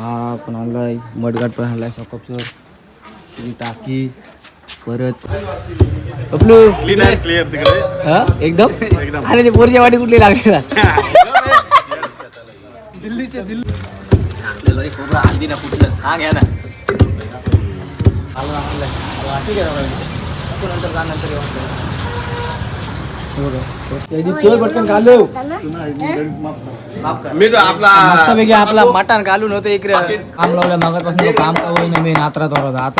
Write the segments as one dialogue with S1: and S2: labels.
S1: हा पण आणलाय. मडगाट पण आणलाय सॉकअपसर तुझी टाकी परत. आपलू
S2: क्लिअर क्लिअर तिकडे.
S1: हा? एकदम? अरे ते पोरच्या वाटी कुठली लागली? ना
S3: आपल्याला खोबरं आधी ना कुठलं? सांग या ना.
S1: चल पटकन कालू
S2: मी तो आपला
S1: मस्तपैकी आपला मटण घालून होतं इकडे. काम लावलं मागापासून काम का होईना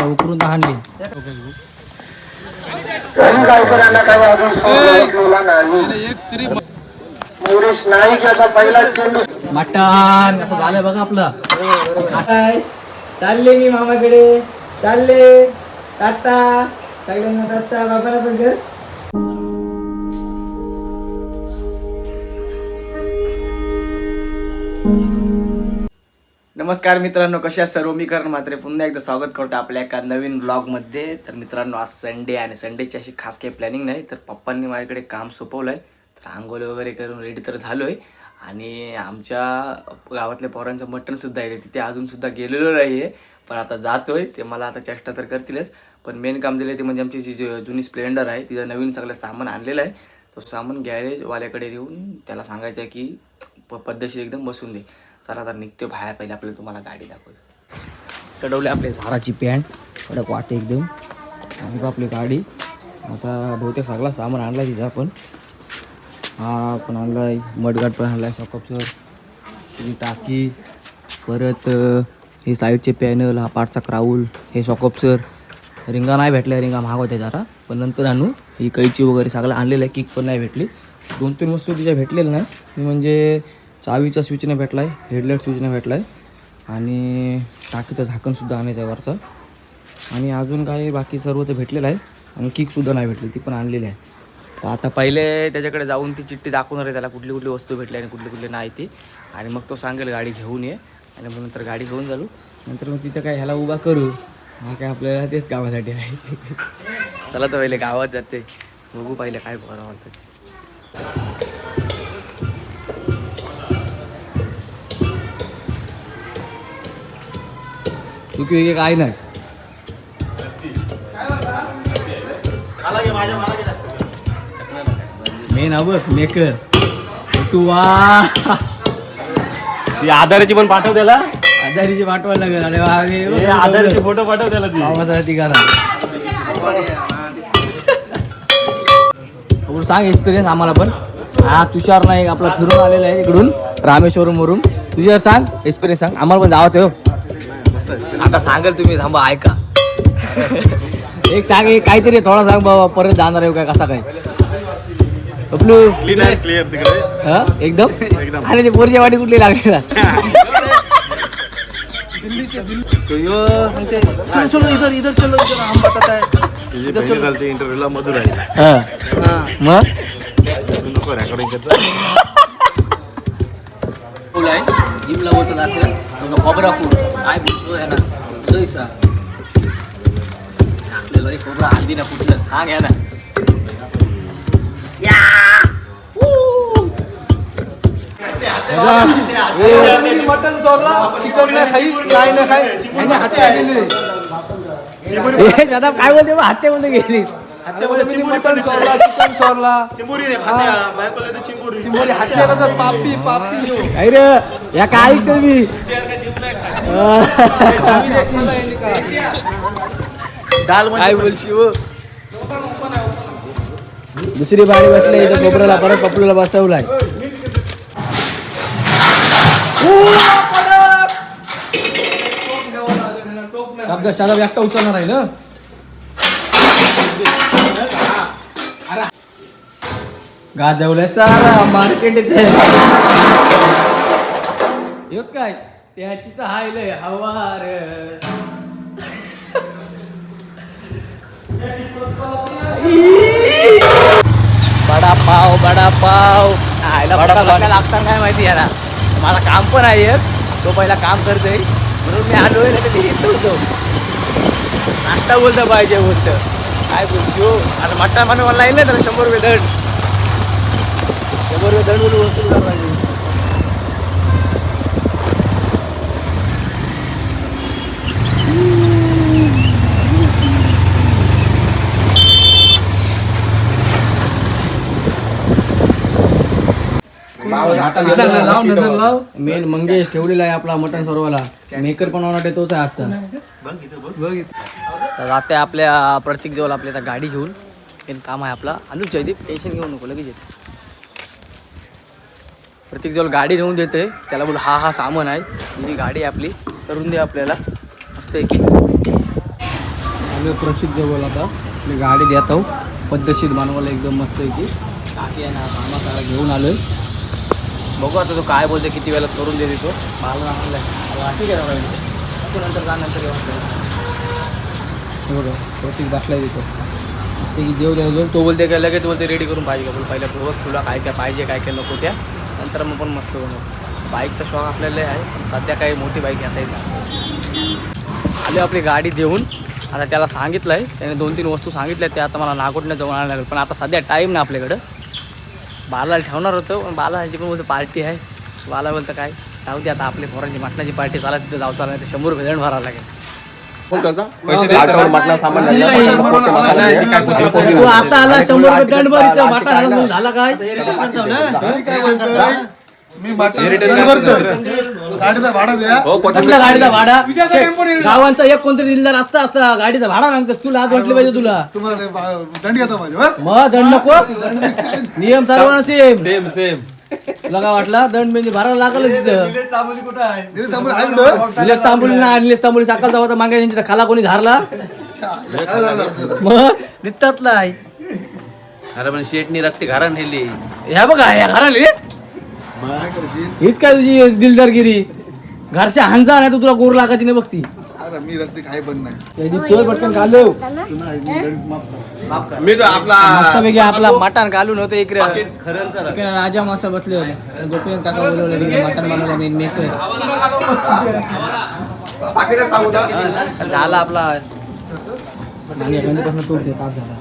S1: उकरून तर हाणली. मटण कसं झालं बघा आपलं. काय? चालले मी मामाकडे. चालले. टाटा. सगळ्यांना टाटा. बाबाला पण कर. नमस्कार मित्रांनो कशा सर्व? मी करण मात्रे पुन्हा एकदा स्वागत करतो आपल्या एका नवीन ब्लॉगमध्ये तर मित्रांनो आज संडे आणि संडेची अशी खास काही प्लॅनिंग नाही. तर पप्पांनी माझ्याकडे काम सोपवलं आहे तर आंघोळ वगैरे करून रेडी तर झालो आहे आणि आमच्या गावातल्या पोरांचं मटणसुद्धा आहे. तिथे अजूनसुद्धा गेलेलो नाही आहे पण आता जातो आहे ते मला आता चेष्टा तर करतीलच. पण मेन काम दिलं ते म्हणजे आमची जी जी जुनी स्प्लेंडर आहे तिचं नवीन सगळं सामान आणलेलं आहे. तो सामान गॅरेजवाल्याकडे देऊन त्याला सांगायचं आहे की प पद्धतशीर एकदम बसून दे. चला आता निघतो बाहेर पहिले आपल्याला तुम्हाला गाडी दाखवतो. चढवले आपले झाराची पॅन्ट कडक वाटे एकदम. आणि आपली गाडी. आता बहुतेक सगळा सामान आणला तिचा आपण. हा पण आणलाय मडगाट पण आणलाय सॉकअपसर तुझी टाकी परत हे साईडचे पॅनल हा पाठचा क्राऊल हे सॉकअपसर रिंगा नाही भेटल्या रिंगा महाग होत्या जरा. पण नंतर आणू. ही कैची वगैरे सगळं आणलेलं आहे किक पण नाही भेटली. दोन तीन वस्तू तिच्या भेटलेल्या नाही. म्हणजे चावीचा स्विच नाही भेटला आहे हेडलाईट स्विच नाही भेटला आहे आणि टाकीचं झाकणसुद्धा आणायचं आहे वरचं आणि अजून काय बाकी सर्व ते भेटलेलं आहे. आणि किकसुद्धा नाही भेटली ती पण आणलेली आहे. तर आता पहिले त्याच्याकडे जाऊन ती चिठ्ठी दाखवणार आहे त्याला कुठली कुठली वस्तू भेटली आणि कुठली कुठली नाही ती. आणि मग तो सांगेल गाडी घेऊन ये. आणि मग नंतर गाडी घेऊन चालू. नंतर मग तिथं काय ह्याला उभा करू. हा काय आपल्याला तेच कामासाठी आहे. चला तर पहिले गावात जाते. बघू पहिले काय बरं म्हणतात. चुकी वेगळी काय नाही. मेन आवक मेकर तू वा
S2: आधाराची पण पाठव त्याला
S1: आधारीची पाठवायला लागेल. अरे वा
S2: हे आधाराचे फोटो पाठव त्याला ती.
S1: आवाजाला बघू सांग एक्सपिरियन्स आम्हाला पण. हा तुषार नाईक आपला फिरून आलेला आहे इकडून रामेश्वरम वरून तुझ्यावर सांग एक्सपिरियन्स सांग. आम्हाला पण जावाच आहे हो. आता सांगाल तुम्ही थांबा ऐका. एक सांग एक काहीतरी थोडा सांग बाबा परत जाणार आहे काय कसा काय? आपलू
S2: क्लिअर क्लिअर तिकडे.
S1: हा? एकदम. अरे ते पोरच्या वाटी कुठली लागली? ना चलो चलो इधर इधर चलो इधर हम बताता है।
S2: तुझी बहिणी चालते इंटरव्ह्यूला मधुर आहे
S1: हा. मग?
S2: तू नको रेकॉर्डिंग करतो.
S3: फुल आहे. जिमला बोलतो जातेस खोबरा फूल. काय बोलतो या ना जैसा आपल्याला खोबरं आधी ना कुठलं सांग या! ना
S1: मटन चोरला चिकन नाही खाई काय नाही खाई. ह्याने हाते आलेले. ए दादा काय बोलते? हाते मध्ये गेली मटन चोरला चिकन चोरला चिंबोरी हाते बघा, पापी पापी अरे या काय ऐकतो मी? काय बोलशी हो दुसरी बारी बसल्या इथं कोपऱ्याला परत पपलूला बसवलाय. शब्द शब्द व्यक्त उचलणार आहे ना? गाजवलंय सारा मार्केट इथे. हेच काय? त्याचीच हायलय हवार बडा पाव बडा पाव. आयला बडा पाव. लागतात काय माहिती याला? मला काम पण आहे येत तो पहिला काम करतोय. म्हणून मी आलोय ना ते येत होतो नाश्ता बोलतं पाहिजे बोलतं. काय बोलतो? आता मट्टा मानू मला नाही त्याला शंभर रुपये दंड. शंभर रुपये दंड बोलून वसूल करायला लागेल. मेन मंगेश ठेवलेला आहे आपला मटन सर्वाला. मेकर पण ऑनर तोच आहे आजचा. तर जाते आपल्या प्रतीक जवळ आपल्या आता गाडी घेऊन. मेन काम आहे आपला. आणि जयदीप टेन्शन घेऊ नको लगेच येते. प्रतीक जवळ गाडी नेऊन देते. त्याला बोल हा हा सामान आहे. ही गाडी आपली. करून दे आपल्याला. मस्त आहे की. आम्ही प्रतीक जवळ आता मी गाडी देत आहो पद्धतशीर बनवायला एकदम मस्त आहे की. टाकी आहे ना सामान त्याला घेऊन आलो बघू आता तो काय बोलते किती वेळात करून देते तो. मला आणलाय ठीक आहे नंतर जा नंतर येऊन हे बघा प्रतीक दाखला देतो असं की देव देव तो बोलते काय लगेच बोलते रेडी करून पाहिजे का बोल पहिल्या बघ तुला काय काय पाहिजे काय काय नको त्या नंतर मग पण मस्त बनव. बाईकचा शॉक आपल्याला आहे पण सध्या काही मोठी बाईक घेता येईल आले आपली गाडी देऊन आता त्याला सांगितलं आहे त्याने दोन तीन वस्तू सांगितल्या त्या आता मला नागोटण्यात जाऊन आणायला लागेल पण आता सध्या टाईम नाही आपल्याकडं. बालाला ठेवणार होतो पण बाला ह्याची पण बोलतो पार्टी आहे. बाला बोलतं काय? जाऊ दे आता आपले पोरांची मटणाची पार्टी चालत तिथं जाऊ चालणार नाही तर शंभर रुपये भरावं लागेल. तू आता आला शंभर रुपये दंड भर इथं मटण आला म्हणून झाला काय?
S4: मी गाडीचा भाडा द्या.
S1: कुठल्या गाडीचा भाडा. गावांचा एक कोणतरी दिलदार असता असता गाडीचा भाडा मागतात तुला आज वाटलं पाहिजे तुला.
S4: तुम्हाला दंड घेतो
S1: मग दंड नको. नियम सर्वांना सेम सेम सेम तुला काय वाटला? दंड म्हणजे भरायला लागलं तिथं.
S4: दिलीप तांबोळी आहे? ना?
S1: निलेश तांबुली ना निलेश तांबुली सकाळ जाऊ मागे तिथं खाला कोणी झारला?
S4: काय झालं?
S1: मग दिसतातला आहे.
S5: अरे पण शेटनी रक्ती घरा नेली
S1: ह्या बघा ह्या घराला
S4: काय करशील?
S1: हीच काय तुझी दिलदारगिरी. घरच्या हांजा नाही तर तुला गोर लागायची नाही बघती
S4: अरे मी रक्ती काही पण नाही.
S1: चल पटकन घालव
S5: मी तो आपला
S1: मस्तपैकी आपला मटण घालून होतं इकडे इकडे राजा मासा बसले होते गोपीनाथ काका बोलवले तिकडे मटण बनवलं मेन मेकर झाला आपला गणपतीपासून तोडते ताप झाला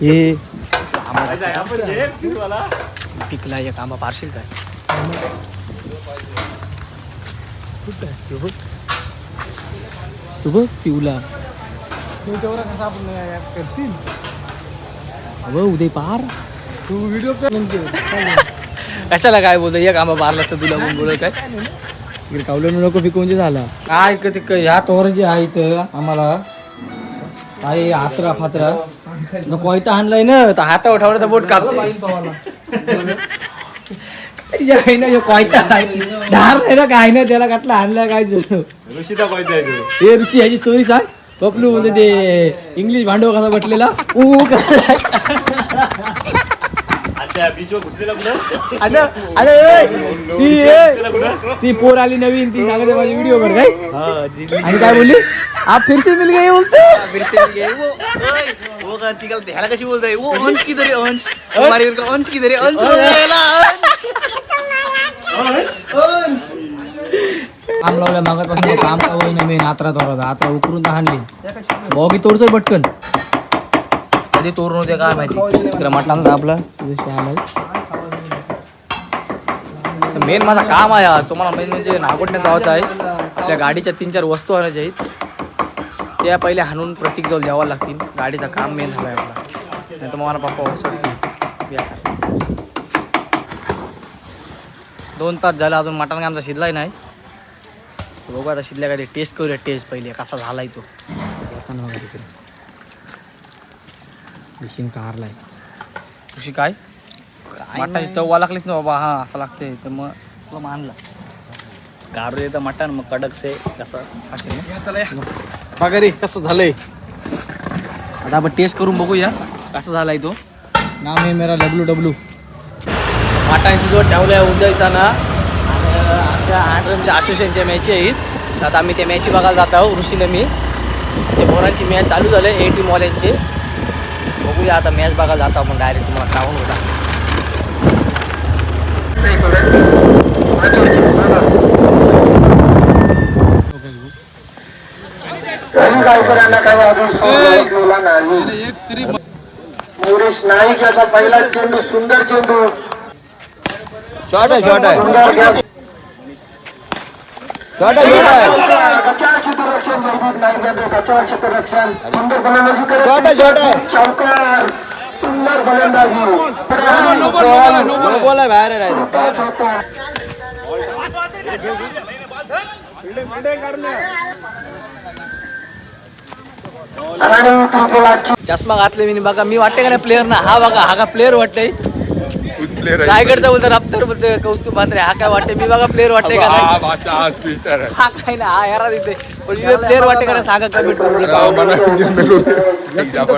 S1: हे पिकला आंबा पारशील काय कुठं आहे? बघ. तू बघ पिवला अगं उदय पार. तू व्हिडिओ कशाला काय बोलतो एक आंबा मारला तर तुला मग बोलत काय इकडे कावलं नको पिकवून जे झाला. काय क- ते ह्या तोर जे आहे इथं आम्हाला. काय हातरा फातरा कोयता आणलाय ना. तर हातावर ठेवलं तर बोट कापते. आहे ह्यो कोयता आहे. धार नाही ना काय ना त्याला काटला आणला काय
S2: ऋषीचा आहे तो.
S1: हे रुची ह्याची स्टोरी सांग. पपलू म्हणजे ते इंग्लिश भांडव कसा बटलेला? ऊ कसा
S2: अच्छा बीचवर घुसलेला कुठं
S1: अरे अरे ए, ती ए, ती पोर आली नवीन ती सांगते माझी व्हिडिओ कर काय? आणि काय बोलली? आप फिर से मिल गए बोलते.
S5: ह्याला कशी बोलताय? ओ अंश की तरी अंश? हमारे घर का अंश की तरी अंश।
S1: काम लावलं मागतपासून काम लावलं नाही मेन आत्रा तोडा आत्रा उकरून तर हाणली. बॉगी तोडतोय पटकन. कधी तोडून होते काय माहिती? तिकडे म्हटला आपला. मेन माझा काम आहे आज. तुम्हाला मेन म्हणजे नागोटण्यात जायचं आहे. आपल्या गाडीच्या तीन चार वस्तू आणायच्या आहेत. त्या पहिले हाणून प्रतीक जवळ द्यावं लागतील. गाडीचं काम मेन झालं आहे आपला. नाही तर मला पप्पा सोडतील या. दोन तास झालं अजून मटण आमचा शिजलाही नाही. बघू आता शिजल्या काय ते टेस्ट करूया टेस्ट पहिले कसा झालाय तो. कारलाय तुझी काय? मटणाची चव लागलीच ना बाबा हा असं लागते तर मग तुला मानला
S5: कारू येतं मटण मग कडक से कसं
S1: असेल बघा रे कसं झालंय? आता आपण टेस्ट करून बघूया कसा झालाय तो. नाम आहे मेरा डब्ल्यू डब्ल्यू माटांशी ठेवलं आहे उदयचा ना आणि आमच्या आंध्रमच्या असोसिएशनच्या मॅची आहेत. तर आता आम्ही त्या मॅची बघायला जात आहोत ऋषीने मी. ते पोरांची मॅच चालू झाले ए टी मॉल्यांची बघूया आता मॅच बघायला जातो आपण डायरेक्ट तुम्हाला टाऊन होता
S6: मोरेश नाईक याचा पहिला चेंडू सुंदर चेंडू. क्षेत्ररक्षण महबूब नाईक यांनी बचाव क्षेत्ररक्षण सुंदर गोलंदाजी करत
S1: छोटा छोटा
S6: चौकार सुंदर गोलंदाजी
S1: नो बोला बाहेर आहे
S6: पाच होता आणि त्रिपुराची
S1: चष्मा घातले मी बघा मी वाटते का नाही प्लेअर ना हा बघा हा का प्लेअर वाटतंय रायगडचा बोलतो रफ्तार बोलतोय कौस्तुभ मात्रे हा काय वाटते मी बघा प्लेअर वाटते का नाही? हा काय ना हा यारा तिथे पण प्लेअर वाटते का नाही? सांगा कमेंट करून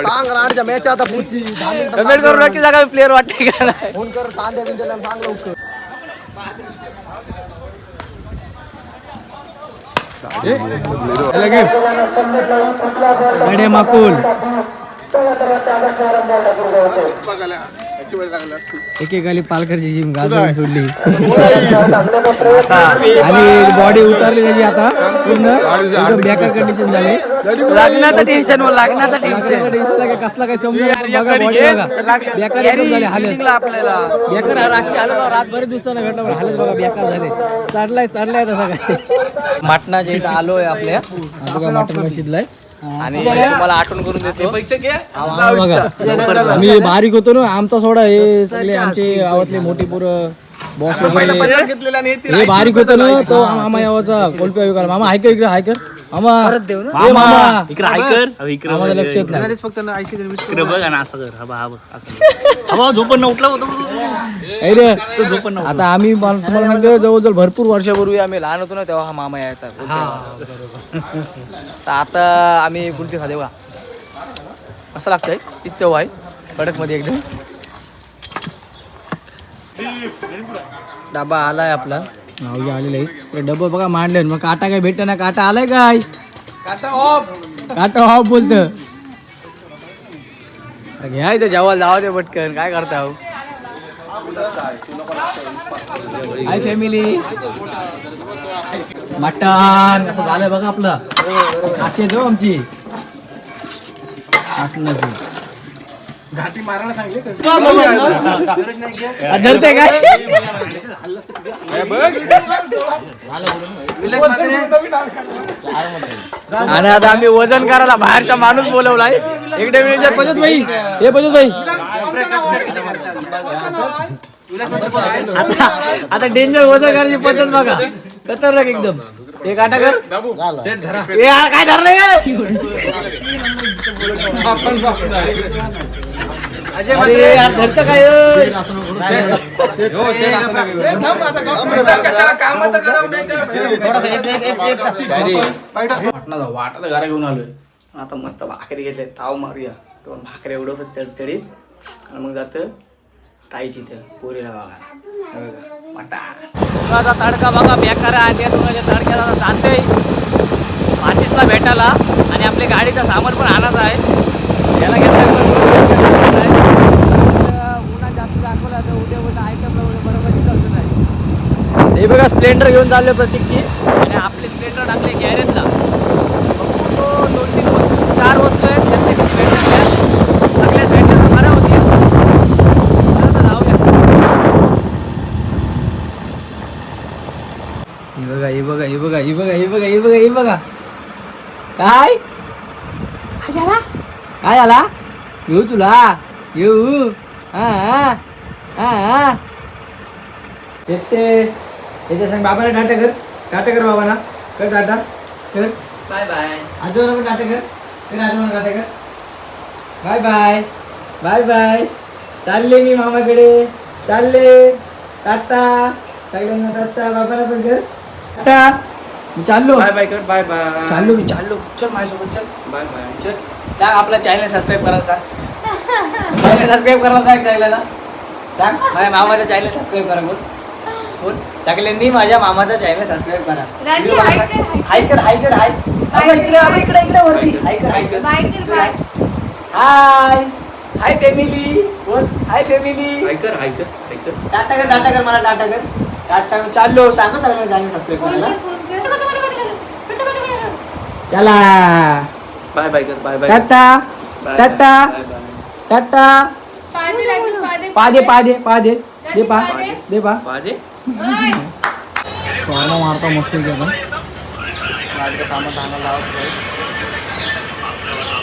S1: सांग राडच्या मॅच आता पुढची कमेंट करून नक्की सांगा प्लेअर वाटते का नाही. फोन कर बिंद्याला सांग लवकर. साडे माकुल. एकेकाली पालकरची जिम गाजवून सोडली. आणि बॉडी उतरली त्याची आता पूर्ण. एकदम बेकार कंडिशन झाले.
S5: लग्नाचं टेन्शन लग्नाचं टेन्शन
S1: टेन्शन कसला काय समजा बघा बॉडी बघा. बेकार एकदम झाले हालत.
S5: आपल्याला.
S1: बेकार हा रातची आलं बघा रात बरेच दिवसानं भेटला पण हालत बघा बेकार झाले. चढलाय चढलाय तसा काय. मटणाच्या इथं आलोय आपल्या. हा बघा मटण मशीदलाय आणि तुम्हाला आठवण करून देतो.
S5: पैसे घे
S1: बघा. मी बारीक होतो ना आमचा सोडा हे सगळे आमचे गावातले मोठी पोरं बॉस वगैरे.
S5: घेतलेला नाही
S1: हे बारीक होतो ना तो मामा यावाचा कोलप्या विकार मामा हायकर इकडे? हायकर मामा.
S5: देऊ
S1: ए मामा
S2: इकडे ऐकर इकडे
S1: आम्हाला लक्ष येत नाही.
S5: फक्त ऐंशी तरी वीस
S2: इकडे बघ आणि असं कर. हा बघ हा बघ असं हा झोपण उठला होता
S1: ऐ रे, आता आम्ही मला- तुम्हाला सांगतो जवळजवळ भरपूर वर्षापूर्वी आम्ही लहान होतो ना तेव्हा हा मामा यायचा. तर आता आम्ही गुलटी खाते बघा. असं लागतंय? तीच चव आहे कडकमध्ये एकदम डबा आलाय आपला. आलेलं आहे डबा बघा मांडले मग काटा काय भेटत ना? काटा आलाय काय काटा ऑफ काटा ऑफ बोलत. घ्या इथं जेवायला जावा ते पटकन. काय करता हो? Hi family mutton. कसं झालं बघा आपलं. खाशी येतो आमची. मटणाची. आ, धरते काय? आणि आता आम्ही वजन करायला बाहेरचा माणूस बोलवलाय. इकडे वेळेच्या पजत भाई. हे पजत भाई. आता आता डेंजर वजन करायची पद्धत बघा. खतरनाक एकदम. हे काटा कर. ए, यार, काय धरलंय अरे यार धरतं काय ओय? मटणाचा वाटा घरा घेऊन आलोय. आता मस्त भाकरी घेतले ताव मारूया. दोन भाकरी एवढं चढचढीत आणि मग जातं ताईची इथं पोरीला बघा मटा. उन्हाचा तडका बघा बेकार उन्हाच्या तडक्यात आता जाते माचीसला भेटायला. आणि आपल्या गाडीचं सामान पण आणायचं आहे. याला घेतलं उन्हात जास्त दाखवला तर उद्या उद्या आयटमला उद्या बरोबर दिसायचं नाही हे बघा स्प्लेंडर घेऊन चालले प्रत्येकची आणि आपले स्प्लेंडर टाकले गॅरेजला. तो दोन तीन वस्तू चार वस्तू आहेत प्रत्येक स्प्लेंडरच्या सगळ्या स्प्लेंडर बऱ्या होती हे बघा हे बघा हे बघा हे बघा हे बघा हे बघा हे बघा. काय? काय झाला? काय झाला? घेऊ तुला. हा. हा हा. येते. येते सांग बाबाला टाटा कर. टाटा कर बाबाला. कर टाटा. कर.
S5: Bye bye.
S1: आजोबाला पण टाटा कर. कर आजोबाला टाटा कर. Bye bye. Bye bye. चालले मी मामाकडे. चालले. टाटा. सगळ्यांना टाटा. बाबाला पण कर. टाटा. मी चाललो.
S5: बाय बाय कर. Bye bye.
S1: चाललो मी चाललो. चल माझ्यासोबत चल.
S5: Bye bye.
S1: चल. सांग आपला चॅनल सबस्क्राईब करायला सांग चॅनल सबस्क्राईब करायला सांग सगळ्याला सांग माझ्या मामाचा चॅनल सबस्क्राईब करा बोल बोल सगळ्यांनी माझ्या मामाचा चॅनल सबस्क्राईब करा. Video बघा.
S7: हाय कर,
S1: हाय कर हाय. कर हाय
S7: हाय
S1: अबे
S7: कर,
S1: इकडे अबे इकडे इकडे वरती. हाय कर हाय हाय. Hi family. बोल. Hi family.
S5: ऐकर ऐकर ऐकर
S1: टाटा कर टाटा कर मला टाटा कर. टाटा कर. चाललो सांगा सगळ्यांना चॅनल सबस्क्राईब करायला चला.
S5: बाय बाय कर bye bye
S1: tata. Tata. Tata.
S7: पादे पादे
S1: पादे दे पा.
S7: पादे.
S1: दे पा.
S5: पादे
S1: मारता मस्त आता गाडीचं सामान आणायला लावायचं आहे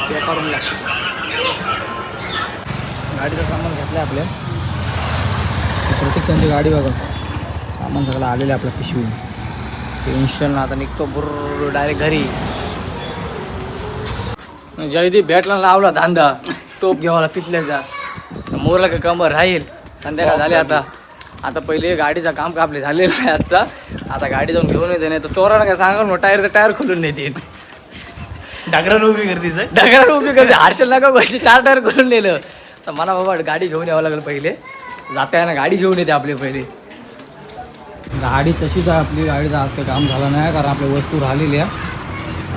S1: ते करून लागतं गाडीचं सामान घेतलं आपल्या. प्रत्येक गाडी बघा. सामान सगळं आलेलं आहे आपल्या पिशवी टेन्शन आता निघतो बुर डायरेक्ट घरी. जयदीप भेटला लावला धांदा. तोप घेवाला पितल्याचा. मोरला का कंबर राहील. संध्याकाळ झाले आता. आता पहिले गाडीचं काम कापले झालेलं आहे आजचा. आता गाडी जाऊन घेऊन येते नाही तर चोराला काय सांगा ना टायर टायर खोलून नेते.
S2: डागरानं उभी करते सर
S1: ढगाला उभी करते हर्षल नका वर्षी चार टायर करून नेलं. तर मला बाबा गाडी घेऊन यावं लागेल पहिले. जाताना गाडी घेऊन येते आपली पहिले. गाडी तशीच आहे आपली गाडीचं आज काही काम झालं नाही कारण आपल्या वस्तू राहिलेल्या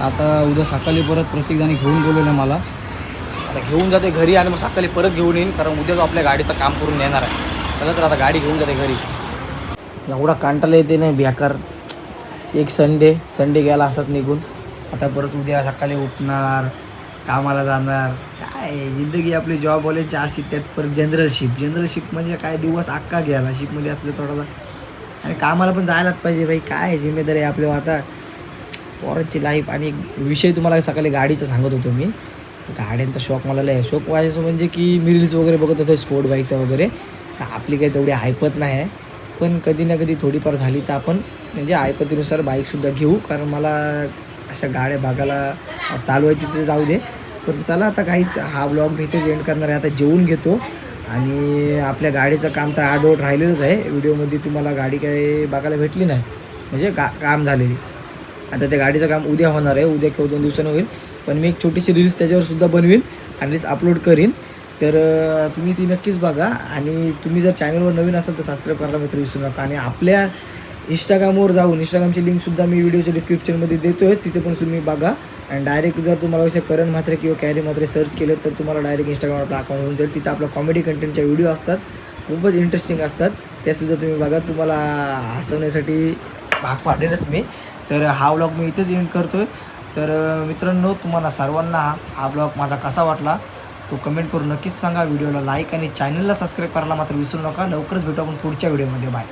S1: आता उद्या सकाळी परत प्रत्येकजणी घेऊन आहे मला. आता घेऊन जाते घरी आणि मग सकाळी परत घेऊन येईन कारण उद्या जो आपल्या गाडीचं काम करून येणार आहे. चला तर आता गाडी घेऊन जाते घरी. एवढा कांटाला येते नाही बेकार. एक संडे संडे गेला असतात निघून. आता परत उद्या सकाळी उठणार कामाला जाणार. काय जिंदगी आपली जॉब वाल्याची अशी त्यात परत जनरल जनरलशिप जनरल म्हणजे काय? दिवस अक्का घ्यायला शिपमध्ये असलं थोडासा आणि कामाला पण जायलाच पाहिजे भाई. काय जिम्मेदारी आहे हो आता? पोरांची लाईफ आणि विषय तुम्हाला सकाळी गाडीचं सांगत होतो मी. गाड्यांचा शौक मला लय शौक व्हायचं म्हणजे की मी रील्स वगैरे बघत होतो स्पोर्ट बाईकचा वगैरे. तर आपली काही तेवढी ऐपत नाही आहे. पण कधी ना कधी थोडीफार झाली तर आपण म्हणजे ऐपतीनुसार बाईकसुद्धा घेऊ. कारण मला अशा गाड्या बघायला चालवायची तर जाऊ दे. पण चला आता काहीच हा ब्लॉग मी इथेच एंड करणार आहे. आता जेवून घेतो. आणि आपल्या गाडीचं काम तर आडवट राहिलेलंच आहे. व्हिडिओमध्ये तुम्हाला गाडी काही बघायला भेटली नाही. म्हणजे का काम झालेली. आता त्या गाडीचं काम उद्या होणार आहे. उद्या किंवा दोन दिवसानं होईल. पण मी एक छोटीशी रील्स त्याच्यावर सुद्धा बनवीन. आणि रील्स अपलोड करीन. तर तुम्ही ती नक्कीच बघा. आणि तुम्ही जर चॅनलवर नवीन असाल तर सबस्क्राईब करायला मित्र विसरू नका. आणि आपल्या इंस्टाग्रामवर जाऊन इंस्टाग्रामची लिंकसुद्धा मी व्हिडिओच्या डिस्क्रिप्शनमध्ये देतो आहे तिथे पण तुम्ही बघा. आणि डायरेक्ट जर तुम्हाला विषय करण मात्रे किंवा कॅरी मात्रे सर्च केलं तर तुम्हाला डायरेक्ट इंस्टाग्रामवर आपला अकाउंट होऊन जाईल. तिथं आपला कॉमेडी कंटेंटच्या व्हिडिओ असतात. खूपच इंटरेस्टिंग असतात. त्यासुद्धा तुम्ही बघा. तुम्हाला हसवण्यासाठी भाग पाडेलच मी. तर हा व्लॉग मी इथेच एंड करतो आहे तर मित्रांनो तुम्हाला सर्वांना हा- हा व्लॉग माझा कसा वाटला? तो कमेंट करून नक्कीच सांगा व्हिडिओला लाईक आणि चॅनलला सबस्क्राईब करायला मात्र विसरू नका. लवकरच भेटू आपण पुढच्या व्हिडिओमध्ये बाय